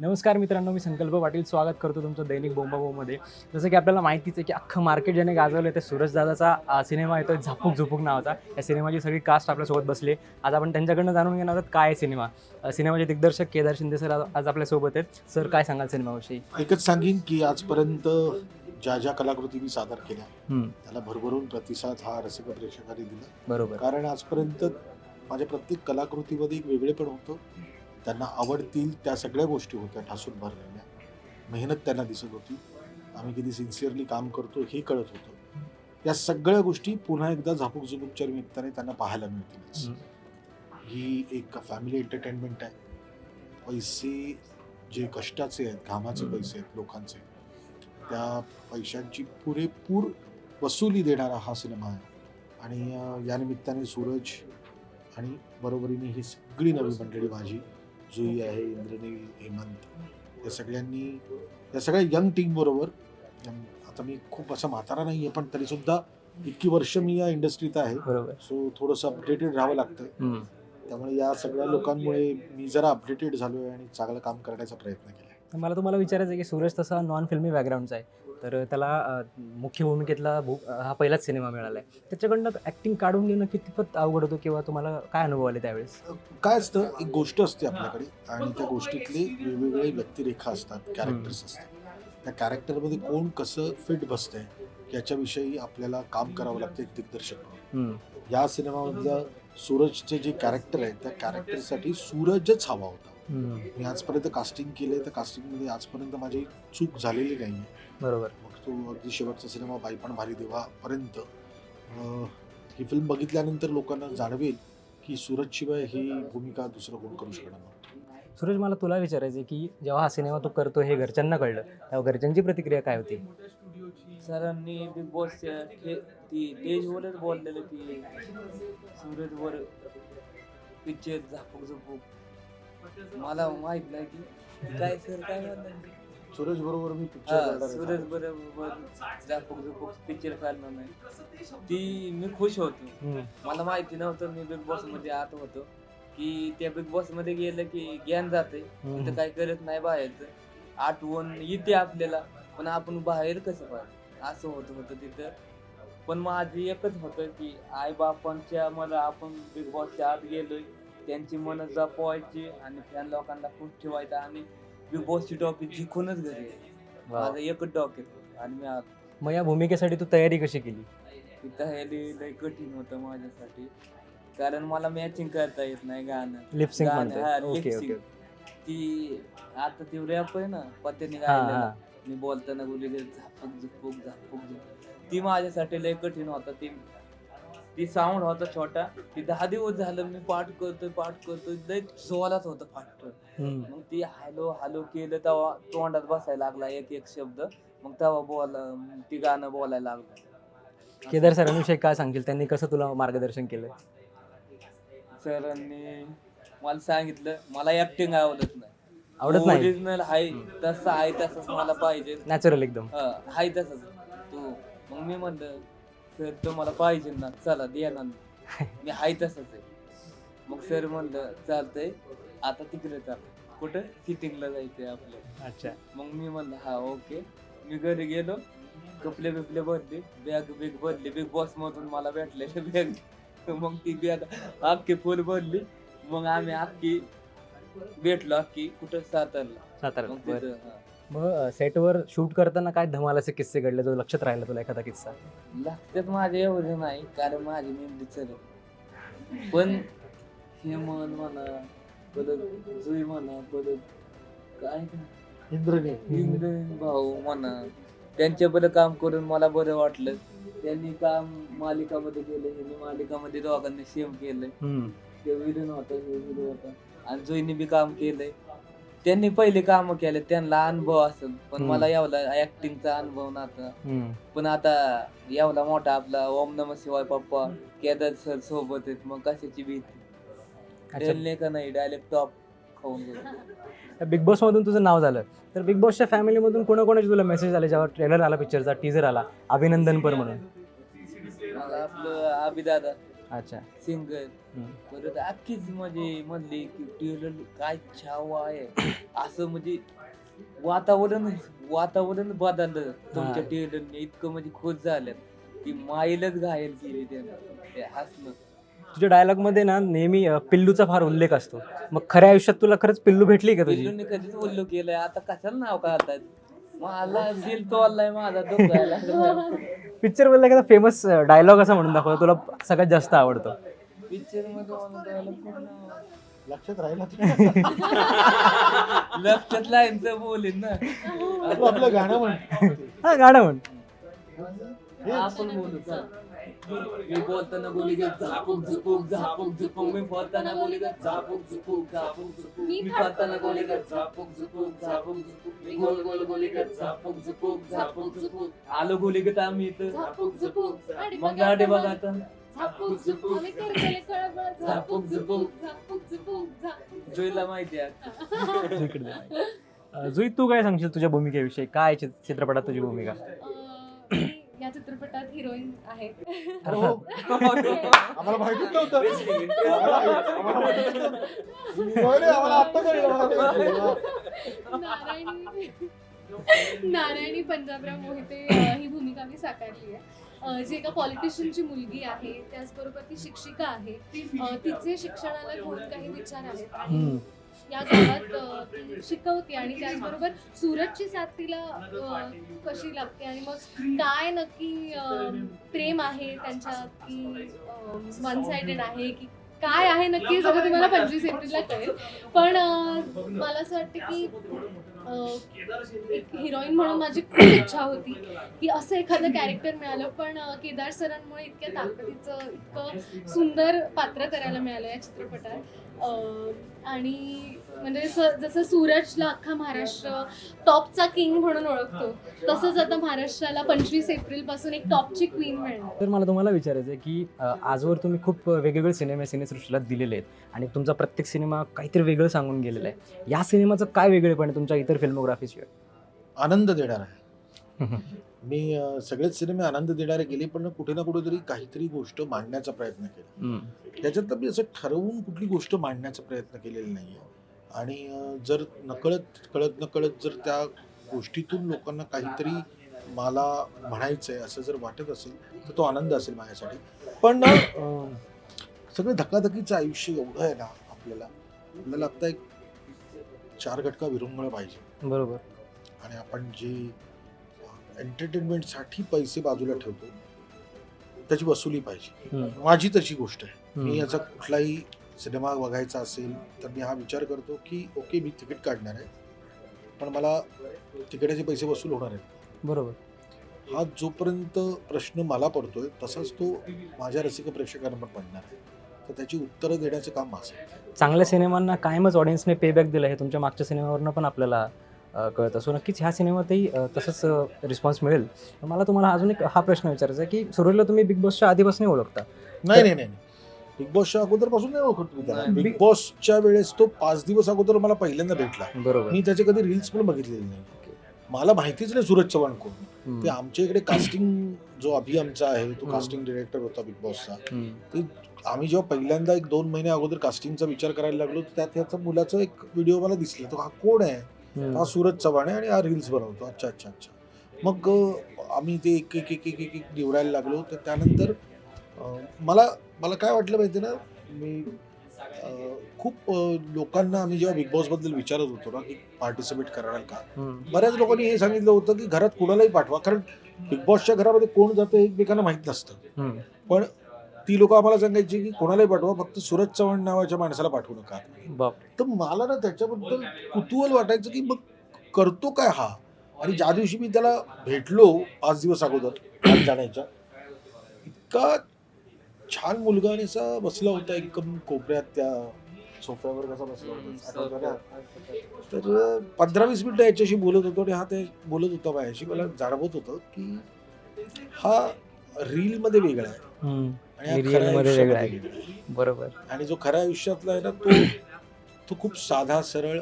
नमस्कार मित्रांनो मी संकल्प पाटील. स्वागत करतो तुमचं दैनिक बोंबाबोमध्ये जसं की आपल्याला माहितीच आहे की अख्खं मार्केट ज्याने गाजवलं ते सूरज दादाचा अ, सिनेमा येतो झापूक झुपूक नावाचा. या सिनेमाची सगळी कास्ट आपल्यासोबत बसली. आज आपण त्यांच्याकडनं जाणून घेणार आहोत काय सिनेमा. सिनेमाचे दिग्दर्शक केदार शिंदे सर आज- आपल्यासोबत आहेत. सर काय सांगाल सिनेमाविषयी? एकच सांगेन की आजपर्यंत ज्या ज्या कलाकृती मी सादर केल्या त्याला भरभरून प्रतिसाद हा रसिक प्रेक्षकांनी दिला. बरोबर. कारण आजपर्यंत माझ्या प्रत्येक कलाकृतीमध्ये एक वेगळेपण होतं. त्यांना आवडतील त्या सगळ्या गोष्टी होत्या ठासून भरलेल्या. मेहनत त्यांना दिसत होती. आम्ही किती सिन्सिअरली काम करतो हे कळत होतं. या सगळ्या गोष्टी पुन्हा एकदा झापूक झुपूकच्या निमित्ताने त्यांना पाहायला मिळतील ही एक फॅमिली एंटरटेनमेंट आहे. पैसे जे कष्टाचे आहेत घामाचे. पैसे आहेत लोकांचे त्या पैशांची पुरेपूर वसुली देणारा हा सिनेमा आहे. आणि या निमित्ताने सूरज आणि बरोबरीने ही सगळी नवी मंडळी माझी जुई आहे इंद्रनील हेमंत या सगळ्यांनी या सगळ्या यंग टीम बरोबर. आता मी खूप असा म्हातारा नाही आहे पण तरीसुद्धा इतकी वर्ष मी या इंडस्ट्रीत आहे. सो थोडंसं अपडेटेड राहावं लागतं. त्यामुळे या सगळ्या लोकांमुळे मी जरा अपडेटेड झालो आहे आणि चांगलं काम करण्याचा प्रयत्न केला तर मला तुम्हाला विचारायचं आहे की सूरज तसा नॉन फिल्मी बॅकग्राऊंडचा आहे. तर त्याला मुख्य भूमिकेतला भू हा पहिलाच सिनेमा मिळाला आहे त्याच्याकडनं ॲक्टिंग काढून घेणं कितपत अवघड होतं किंवा तुम्हाला काय अनुभव आले त्यावेळेस? काय असतं एक गोष्ट असते आपल्याकडे आणि त्या गोष्टीतले वेगवेगळे व्यक्तिरेखा असतात कॅरेक्टर्स असतात. त्या कॅरेक्टरमध्ये कोण कसं फिट बसतंय याच्याविषयी आपल्याला काम करावं लागतं एक दिग्दर्शक या सिनेमामधलं सूरजचे जे कॅरेक्टर आहे त्या कॅरेक्टरसाठी सूरजच हवा होता. मी आजपर्यंत कास्टिंग केलंय तर कास्टिंगमध्ये आजपर्यंत माझी चूक झालेली नाही बरोबर. मग तो अगदी शेवटचा सिनेमा बाई पण भारी देवापर्यंत. अं, ही फिल्म बघितल्यानंतर लोकांना जाणवेल की सूरजशिवाय ही भूमिका दुसरं कोण करू शकणार नव्हतं सूरज मला तुला विचारायचं आहे की जेव्हा हा सिनेमा तू करतो हे घरच्यांना कळलं तेव्हा घरच्यांची प्रतिक्रिया काय होती? सरांनी बिग बॉसच्या खे- ती स्टेजवरच बोललेलं की सूरजवर पिक्चर झापूक झुपूक मला माहीत नाही की काय सर काय म्हणणार सूरज बरोबर मी हा, पिक्चर सूरज बरोबर. झापूक झुपूक पिक्चर काढणार नाही. ती मी खुश होतो. मला माहिती नव्हतं मी बिग बॉसमध्ये आत होतो. की त्या बिग बॉसमध्ये गेलं की ज्ञान जाते. तिथं काय करत नाही बाहेरचं. आठवण येते आपल्याला पण आपण बाहेर कसं पाहिजे असं होत होतं तिथं. पण माझं एकच होतं की आई बापांच्या मला आपण बिग बॉसच्या आत गेलोय. त्यांची मन जपवायची आणि फॅन लोकांना खुश ठेवायचं. आणि बिग बॉसची टॉपिक जिंकूनच घरी यायचं. वा. माझं एकच डॉकेट आणि मी आत मग या भूमिकेसाठी तू तयारी कशी केली? तिथं हे लय कठीण होतं माझ्यासाठी. कारण मला मॅचिंग करता येत नाही गाणं. लिपसिंग गाणं, म्हणतोय. Okay lip okay sync. ती आता ती रॅप आहे ना पत्त्याने हा गायलेला. हा. मी बोलताना बोलले झुपूक झापूक झुपूक. ती माझ्यासाठी लय कठीण होता. ती ती साऊंड होता छोटा ती दहा दिवस झालं मी पाठ करतोय पाठ करतोय लय सोलाच होतं फाट हम्म. मग ती हॅलो हॅलो केलं तेव्हा तोंडात बसायला लागला एक एक शब्द. मग तेव्हा बोल ती गाणं बोलायला लागलं. केदार सरांविषयी काय सांगतील त्यांनी कसं तुला मार्गदर्शन केलं? सरांनी मला सांगितलं मला ऍक्टिंग आवडत नाही. आवडत नाही? ओरिजिनल आहे तसं आहे तसंच मला पाहिजे. नॅचरल एकदम. हा, आहे तसंच. तू मग मी म्हणलं सर तुम्हाला पाहिजे ना चला द्या ना. मी आहे तसंच आहे. मग सर म्हणलं चालतंय. आता तिकडे चाल कुठं? सिटिंगला जायचंय आपलं. अच्छा. मग मी म्हणलं हा ओके. मी घरी गेलो. कपडे बिपले भरले. बॅग बिग भरली. बिग बॉस मधून मला भेटले बॅग. मग ती बॅग अख्खी फुल भरली. मग आम्ही अख्खी भेटलो अख्खी कुठं? सातारला. सातारा मग बरं. तिथं हा. मग सेटवर शूट करताना काय धमालाचे किस्से घडले जो लक्षात राहिला तुला एखादा किस्सा? लक्षात माझे एवढे नाही कारण माझी मेमरी चल. पण हे मन म्हणा परत जुई म्हणा परत काय इंद्रने. इंद्रन भाऊ म्हणा त्यांच्या बरं काम करून मला बरं वाटलं. त्यांनी काम मालिकामध्ये केलं ह्यांनी मालिकामध्ये दोघांनी सेम केलंय. ते विलन होता हे विलन होता. आणि जुईने बी काम केलंय. त्यांनी पहिले काम केले त्यांना अनुभव असेल. पण हम्म. मला एवढा ऍक्टिंगचा अनुभव नव्हता. हम्म. पण आता एवढा मोठा आपला ओम नम शिवाय पप्पा केदार सर सोबत आहेत मग कशाची भीती? अच्छा. त्यांनी का नाही डायरेक्ट टॉप खाऊन गेले. बिग बॉस मधून तुझं नाव झालं. तर बिग बॉसच्या फॅमिलीमधून कोणाकोणाचे तुला मेसेज आले जेव्हा ट्रेलर आला पिक्चरचा टीजर आला? अभिनंदन पर म्हणून. मला आपलं आबी दादा अच्छा. सिंगर हम्म. परत अख्खीच म्हणजे म्हणली की टेलर काय छाव आहे. असं म्हणजे वातावरण वातावरण बदललं. तुमच्या हा. टेलरने इतकं म्हणजे खुश झालं की माईलच घायल केली त्यानं. ते हसणं तुझ्या डायलॉगमध्ये ना नेहमी अं, पिल्लूचा फार उल्लेख असतो. मग खऱ्या आयुष्यात तुला खरंच पिल्लू भेटली का तुझी? पिल्लूने कधीच केलंय. आता कशाला नाव काढतात? मला दिल तो आलाय माझा दुखायला पिक्चर मधला एखादा फेमस डायलॉग असा म्हणून दाखवतो तुला सगळ्यात जास्त आवडतो. पिक्चरमध्ये मला पूर्ण? लक्षात राहिला लक्षात लाईनचं बोलेन ना. आपलं गाणं म्हण. हा गाणं म्हण. आपण बोलू. मी बोलताना बोली ग झापूक झुपूक झापूक झुपूक मी बोलताना बोली ग झापूक झुपूक झापूक झुपूक मी बोलताना बोली ग झापूक झुपूक झापूक झुपूक मी गोल गोल बोली ग झापूक झुपूक झापूक झुपूक आलो बोली ग आम्ही इथं. झापूक झुपूक आणि मग गाडी बघा आता. झापूक झुपूक आम्ही करतोय कळबळ झापूक झुपूक. झापूक झुपूक झापूक जोईला माहिती आहे. इकडे दे. अं, जुई तू काय सांगशील तुझ्या भूमिकेविषयी? काय चित- चित्रपटात तुझी भूमिका? अं, मी या चित्रपटात हिरोईन आहे हो. आम्हाला माहितीच नव्हतं आम्हाला- आम्हाला माहितीच नव्हतं. होय रे, आम्हाला आत्ता कळलं. नारायणी नारायणी पंजाबराव मोहिते अं, ही भूमिका मी साकारली आहे अं, जी एका पॉलिटिशियनची मुलगी आहे त्याचबरोबर ती शिक्षिका आहे अं, तिचे शिक्षणाला घेऊन काही विचार आहेत आणि हम्म. या गावात ती शिकवते आणि त्याचबरोबर सूरजची साथ तिला अ, कशी लागते आणि मग काय नक्की अ, प्रेम आहे त्यांच्यात की वन साइडेड आहे की काय आहे नक्की हे सगळं तुम्हाला पंचवीस एप्रिलला कळेल. पण अ, मला असं वाटतं की एक हिरोईन म्हणून माझी खूप इच्छा होती की असं एखादं कॅरेक्टर मिळालं. पण केदार सरांमुळे इतक्या ताकदीचं इतकं सुंदर पात्र करायला मिळालं या चित्रपटात. आणि म्हणजे जसं सूरजला अख्खा महाराष्ट्र टॉपचा किंग म्हणून ओळखतो तसंच आता महाराष्ट्राला पंचवीस एप्रिलपासून एक टॉपची क्वीन मिळणार. तर मला तुम्हाला विचारायचं आहे की आजवर तुम्ही खूप वेगवेगळे सिनेमे सिनेसृष्टीला दिलेले आहेत आणि तुमचा प्रत्येक सिनेमा काहीतरी वेगळं सांगून गेलेला आहे. या सिनेमाचं काय वेगळेपण आहे तुमच्या इतर फिल्मोग्राफीशिवाय? आनंद देणार आहे. मी सगळेच सिनेमे आनंद देणारे गेले पण कुठे ना कुठेतरी काहीतरी गोष्ट मांडण्याचा प्रयत्न केला. त्याच्यात मी असं ठरवून कुठली गोष्ट मांडण्याचा प्रयत्न केलेला नाही आहे आणि जर नकळत कळत नकळत जर त्या गोष्टीतून लोकांना काहीतरी मला म्हणायचं आहे असं जर वाटत असेल तर तो आनंद असेल माझ्यासाठी. पण सगळं धकाधकीचं आयुष्य एवढं आहे ना आपल्याला आपल्याला आता एक चार घटका विरंगुळं पाहिजे. बरोबर. आणि आपण जे एंटरटेनमेंटसाठी पैसे बाजूला ठेवतो त्याची वसुली पाहिजे. माझी तशी गोष्ट आहे. मी. याचा कुठलाही सिनेमा बघायचा असेल तर मी हा विचार करतो की ओके मी तिकीट काढणार आहे पण मला तिकिटाचे पैसे वसूल होणार आहेत. बरोबर. हा जोपर्यंत प्रश्न मला पडतोय तसाच तो माझ्या रसिक प्रेक्षकांना पण पडणार आहे. तर त्याची उत्तरं देण्याचं काम माझं. चांगल्या सिनेमांना कायमच ऑडियन्सने पेबॅक दिलं हे तुमच्या मागच्या सिनेमावरनं पण आपल्याला कळतं सो नक्कीच ह्या सिनेमातही तसंच रिस्पॉन्स मिळेल. मला तुम्हाला अजून एक हा प्रश्न विचारायचा आहे की सुरुवातीला तुम्ही बिग बॉसच्या आधीपासून ओळखता. नाही नाही नाही. बिग बॉसच्या अगोदरपासून नाही ओळखत तुम्ही त्याला. नाही. बिग बॉसच्या वेळेस तो पाच दिवस अगोदर मला पहिल्यांदा भेटला. बरोबर. मी त्याचे कधी रील्स पण बघितलेले नाही. मला माहितीच नाही सूरज चव्हाण कोण. ते आमच्या इकडे कास्टिंग जो अभि आमचा आहे तो हम्म. कास्टिंग डिरेक्टर होता बिग बॉसचा आम्ही जेव्हा पहिल्यांदा एक दोन महिने अगोदर कास्टिंगचा विचार करायला लागलो तर त्यात त्याचा मुलाचा एक व्हिडिओ मला दिसला. तो हा कोण आहे? हा सूरज चव्हाण आहे आणि हा रील्स बनवतो. अच्छा अच्छा अच्छा. मग अं, आम्ही ते एक एक एक एक एक एक निवडायला लागलो. तर त्यानंतर अं, मला मला काय वाटलं माहिती ना मी खूप लोकांना आम्ही जेव्हा बिग बॉसबद्दल विचारत होतो ना की पार्टिसिपेट करणार का? बऱ्याच लोकांनी हे सांगितलं होतं की घरात कुणालाही पाठवा कारण बिग बॉसच्या घरामध्ये कोण जातं हे एकमेकांना माहीत नसतं. पण ती लोक आम्हाला सांगायची की कोणालाही पाठवा फक्त सूरज चव्हाण नावाच्या माणसाला पाठवू नका. तर मला ना त्याच्याबद्दल कुतूहल वाटायचं की मग करतो काय हा? आणि ज्या दिवशी मी त्याला भेटलो पाच दिवस अगोदर जाण्याच्या इतका छान मुलगा आणि असा बसला होता एकदम कोपऱ्यात त्या सोफ्यावर कसा बसला होता आठवतं का? तर पंधरा वीस मिनिटं याच्याशी बोलत होतो आणि हा ते बोलत होता माझ्याशी मला जाणवत होतं की हा रील मध्ये वेगळा आहे. आणि हा Real खऱ्या मध्ये आयुष्यामध्ये वेगळा आहे. वेगळा आहे. बरोबर. आणि जो खऱ्या आयुष्यातला आहे ना तो तो खूप साधा सरळ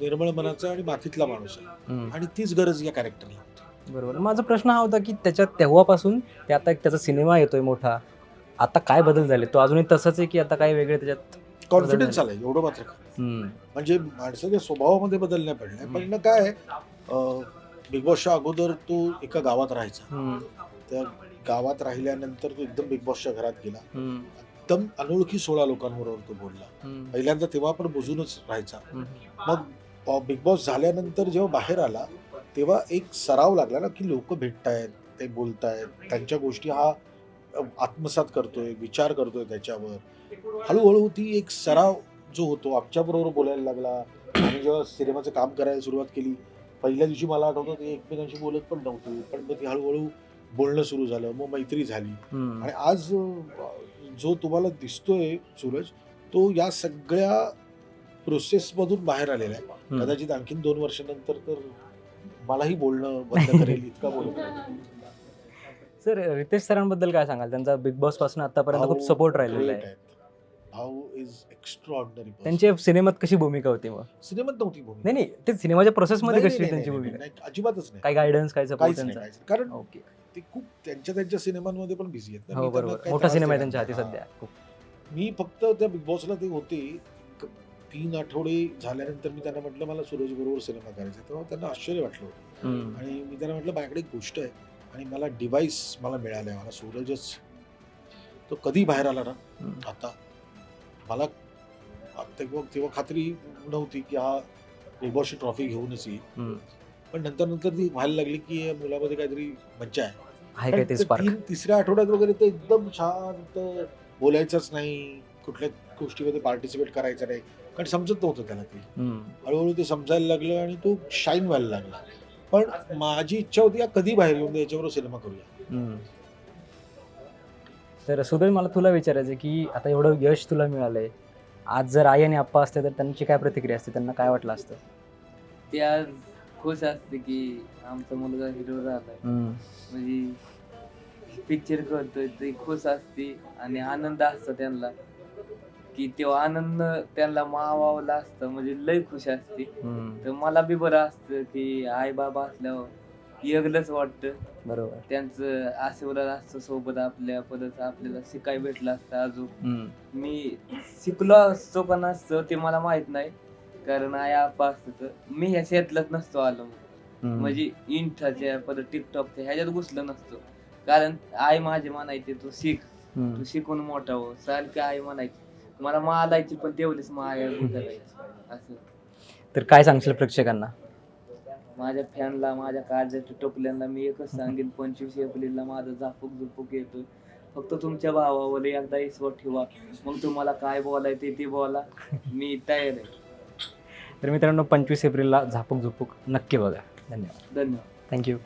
निर्मळ मनाचा आणि मातीतला माणूस आहे. आणि तीच गरज या कॅरेक्टरला बरोबर. माझा प्रश्न हा होता की त्याच्यात तेव्हापासून ते आता एक त्याचा सिनेमा येतोय मोठा. आता काय बदल झाले? तो अजूनही तसंच आहे की आता काय वेगळे त्याच्यात कॉन्फिडन्स आलाय एवढं मात्र. हम्म, म्हणजे माणसाच्या स्वभावामध्ये बदल नाही पडलाय पण काय आहे, अं, बिग बॉसच्या अगोदर तो एका गावात राहायचा. हम्म, त्या गावात राहिल्यानंतर तो एकदम बिग बॉसच्या घरात गेला. हम्म, एकदम अनोळखी सोळा लोकांबरोबर तो बोलला. हम्म, पहिल्यांदा तेव्हा पण बुजूनच राहायचा. हम्म. मग बिग बॉस झाल्यानंतर जेव्हा बाहेर आला तेव्हा एक सराव लागला ना की लोक भेटतायत ते बोलतायत. त्यांच्या गोष्टी हा आत्मसात करतोय विचार करतोय त्याच्यावर हळूहळू ती एक सराव जो होतो आमच्याबरोबर बोलायला लागला आणि जेव्हा सिनेमाचं काम करायला सुरुवात केली पहिल्या दिवशी मला आठवतं ते एकमेकांशी बोलत पण नव्हते पण मग ती हळूहळू बोलणं सुरू झालं मग मैत्री झाली. आणि आज जो तुम्हाला दिसतोय सूरज तो या सगळ्या प्रोसेसमधून बाहेर आलेला आहे हम्म. कदाचित आणखीन दोन वर्षानंतर तर मलाही बोलणं बंद करेल इतका बोलत. सर रितेश सरांबद्दल काय सांगाल त्यांचा बिग बॉसपासून आतापर्यंत खूप सपोर्ट राहिलेला आहे. भाऊ इज एक्स्ट्रॉर्डनरी त्यांच्या सिनेमात कशी भूमिका होती मग सिनेमात नव्हती भूमिका नाही नाही ते सिनेमाच्या प्रोसेस मध्ये नाही, कशी नाही, त्यांची नाही, भूमिका नाही, नाही, अजिबातच नाही काय गायडन्स काय सपोर्ट काहीच नाही त्यांचा काहीच नाही. कारण ओके ते खूप त्यांच्या त्यांच्या सिनेमांमध्ये पण बिझी आहेत ना. हो मी त्यांना बरोबर काही मोठा त्रास सिनेमा आहे देणार त्यांच्या हाती नाही. सध्या खूप. हा. मी फक्त त्या बिग बॉसला ते होते क- तीन आठवडे झाल्यानंतर मी त्यांना म्हटलं मला सूरज बरोबर सिनेमा करायचा आहे. तेव्हा त्यांना आश्चर्य वाटलं होतं हम्म, आणि मी त्यांना म्हटलं माझ्याकडे एक गोष्ट आहे आणि मला डिव्हाइस मला मिळालं आहे मला सूरजच. तो कधी बाहेर आला ना. आता मला तेव्हा तेव्हा खात्री नव्हती की हा बॉसची ट्रॉफी घेऊनच येईल. पण नंतर नंतर ती व्हायला लागली की या मुलामध्ये काहीतरी मज्जा आहे. तीन तिसऱ्या आठवड्यात वगैरे ते एकदम शांत बोलायचंच नाही. कुठल्या गोष्टीमध्ये पार्टिसिपेट करायचं नाही. कारण समजत नव्हतं त्याला ते. हळूहळू ते समजायला लागलं आणि तो शाईन व्हायला लागला. पण माझी इच्छा होती या कधी बाहेर येऊन दे, याच्याबरोबर सिनेमा करूया. तर सुधीर मला तुला विचारायचं आहे की आता एवढं यश तुला मिळालंय. आज जर आई आणि आप्पा असते तर त्यांची काय प्रतिक्रिया असते? त्यांना काय वाटलं असतं? ते आज खुश असते की आमचा मुलगा हिरो झालाय. हम्म, म्हणजे पिक्चर करतोय ते खुश असते आणि आनंद असतो त्यांना. की तेव्हा आनंद त्यांना मावावला असतं म्हणजे लय खुश असते. हम्म, तर मला बी बरं असतं की आई बाबा असल्यावर वेगळंच वाटतं. बरोबर. त्यांचं आशीर्वाद असतं सोबत आपल्या परत आपल्याला शिकाय भेटलं असतं अजून. हम्म, मी शिकलो असतो का नसतो ते मला माहीत नाही कारण आई आपा असतं तर मी ह्या क्षेत्रात नसतो आलो. हम्म. म्हणजे इंटाच्या परत टिकटॉकच्या ह्याच्यात घुसलो नसतो. कारण आई माझी म्हणायची तू शिक. हम्म. तू शिकून मोठा हो. सारखी आई म्हणायची. मला मालायची पण तेवढीच माया करायची असं. तर काय सांगशील प्रेक्षकांना? माझ्या फॅनला माझ्या काळजाच्या टोकल्यांना मी एकच सांगेन पंचवीस एप्रिलला माझा झापूक झुपूक येतोय. फक्त तुमच्या भावावर एकदा इसवट ठेवा. मग तुम्हाला काय बोलायचं ते बोला. मी तयार आहे. तर मित्रांनो पंचवीस एप्रिलला झापूक झुपूक नक्की बघा. धन्यवाद. धन्यवाद. थँक्यू